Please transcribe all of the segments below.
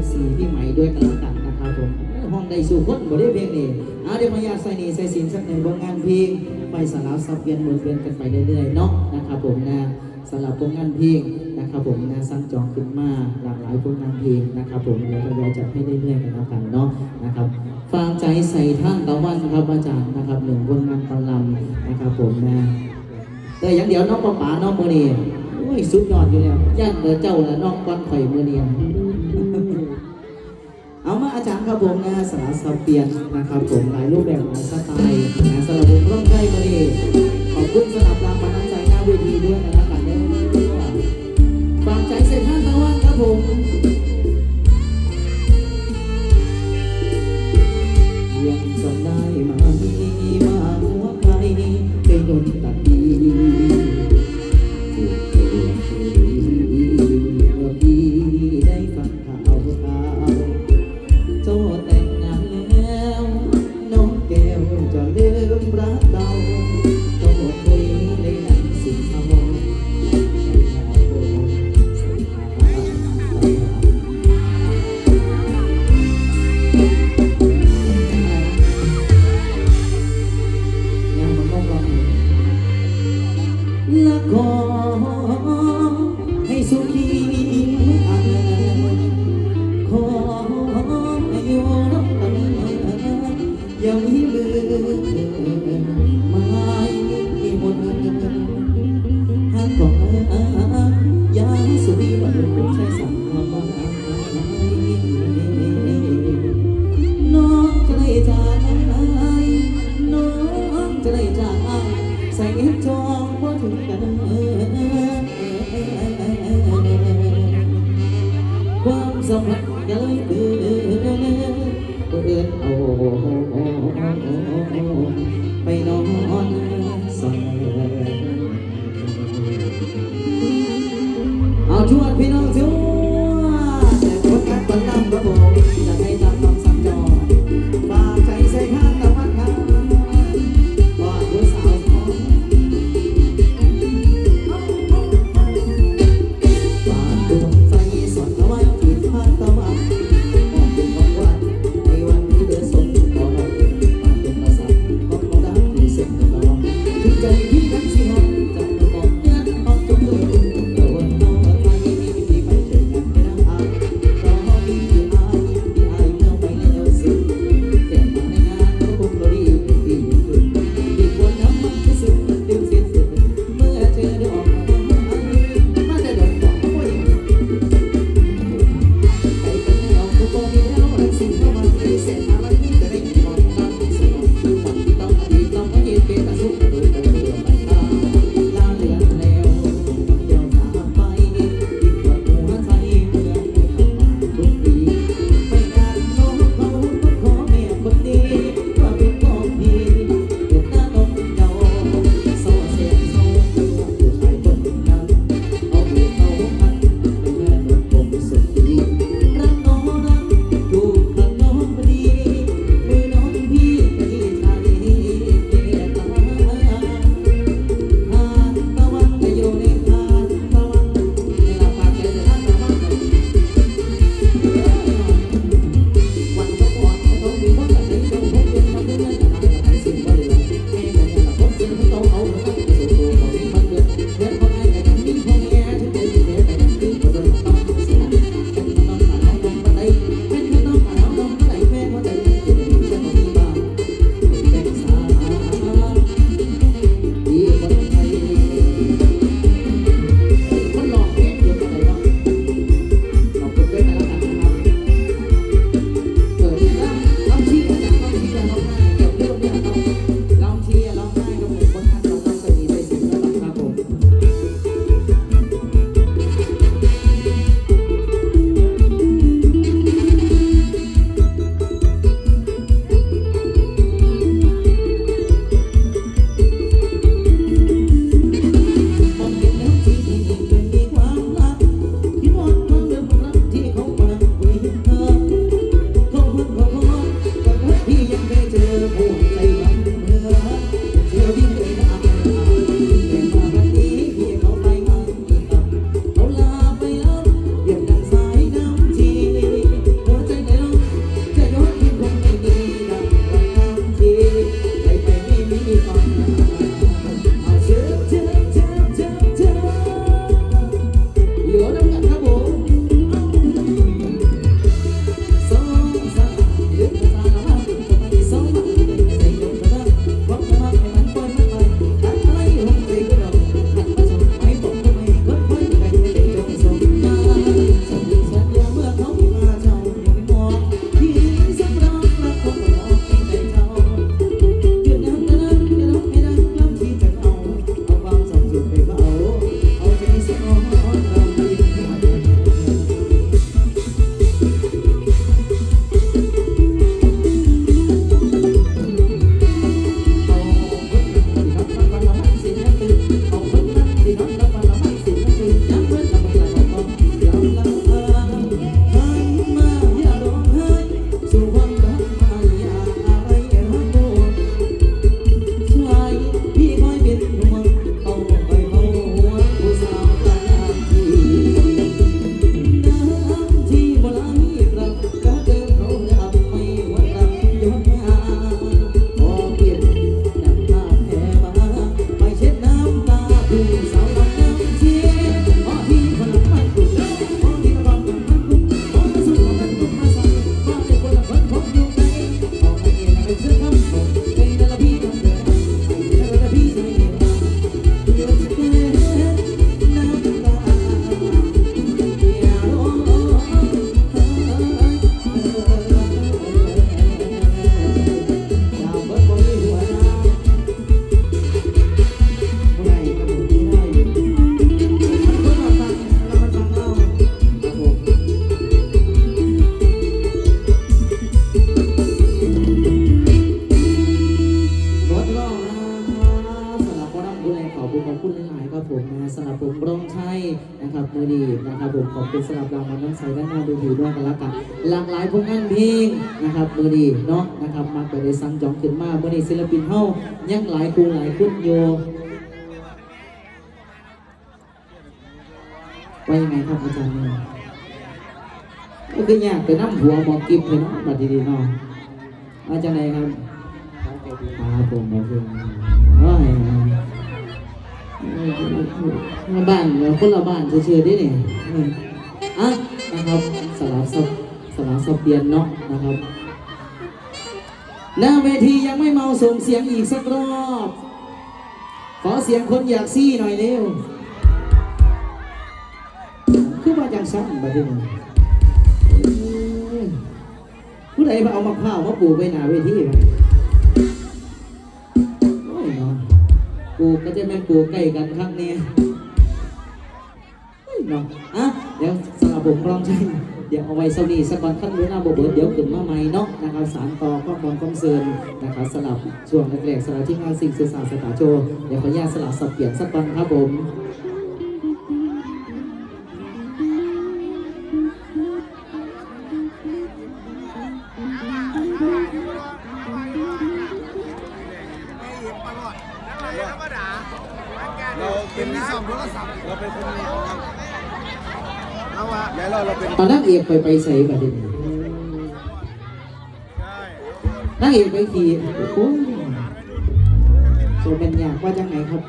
FC พี่ใหม่ด้วยกันแล้วกันนะครับผมห้องใดสู่คนบ่ได้เพลงนี้เอาเดี๋ยวมายาใส่นี่ใส่สินสักหนึ่งผลงานเพลงไปสลับซับเวียนหมุนเวียนกันไปเรื่อยๆเนาะนะครับผมนะสำหรับผลงานเพลงนะครับผมนะสั่งจองขึ้นมาหลากหลายผลงานเพลงนะครับผมเดี๋ยวทยอยจัดให้เรื่อยๆกันแล้วกันเนาะนะครับฝากใจใส่ท่านตะวันครับอาจารย์นะครับหนึ่งผลงานตำลำนะครับผมนะแต่อย่างเดียวน้องป๋าน้องมือนีโอ้ยสุดยอดอยู่แล้วย่านเดอเจ้าและน้องก้อนไข่อยมือเนีย เอามาอาจารย์ครับผมนะสารสเปลียนนะครับผมหลายรูปแบบหลายสไต กิ พี่นั้ นะครับผมขอบคุณสำหรับรางวัลน้ำใสด้านหน้าดูดีด้วยกันแล้วกันหลากหลายผลงานเพลงนะครับมือดีเนาะนะครับมาไปได้สั่งจองขึ้นมาเมื่อนี้ศิลปินเฮายังหลายครูหลายคุณโยว่ายังไงครับอาจารย์เนี่ยก็คืออยากไปนั่งหัวหมอกิฟเลยเนาะบัดดีๆเนาะอาจารย์ไหนครับครับผมโอเคโอ้ยมา บ้านเราคนละบ้านเฉยๆได้เนี่ยอะนะครับสลับสับสลับสับเปลี่ยนเนาะนะครับ หน้าเวทียังไม่เมาส่งเสียงอีกสักรอบ ขอเสียงคนอยากซี่หน่อยเร็วคือว่าจังซ้ำบัดนี้เอ้ยผู้ใดมาเอามะพร้าวมาปลูกไว้หน้าเวทีวะโอ้ยเนาะ ปูก็จะแม่นปูใกล้กันครับเนี่ยเฮ้ยเนาะอะเดี๋ยวสลับผมกลองใช่เดี๋ยวเอาไว้เซานี้สักวันขั้นเวลาบ่เบิดเดี๋ยวขึ้นมาใหม่เนาะนะครับสารต่อข้อมูลข้อมเซินนะครับสลับช่วงแรกๆสลับที่งานสิ่งสื่อสารสตาโจเดี๋ยวขออนุญาตสลับสับเปลี่ยนสักวันครับผม อมโทรศัพท์เราเป็นคนเราอะแล้วเราเป็นตอนนักเอกไปไปใส่ประเด็นนักเอกไปขี่โอ้ยโซเป็นอยากว่าจังไหนครับ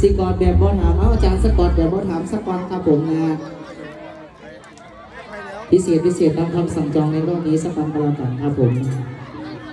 สิกอดแบบบอถามเอาอาจารย์สกอตแบบบอถามสกอตครับผมนะพิเศษพิเศษตามคำสั่งจองในรอบนี้สักวันกระกันครับผม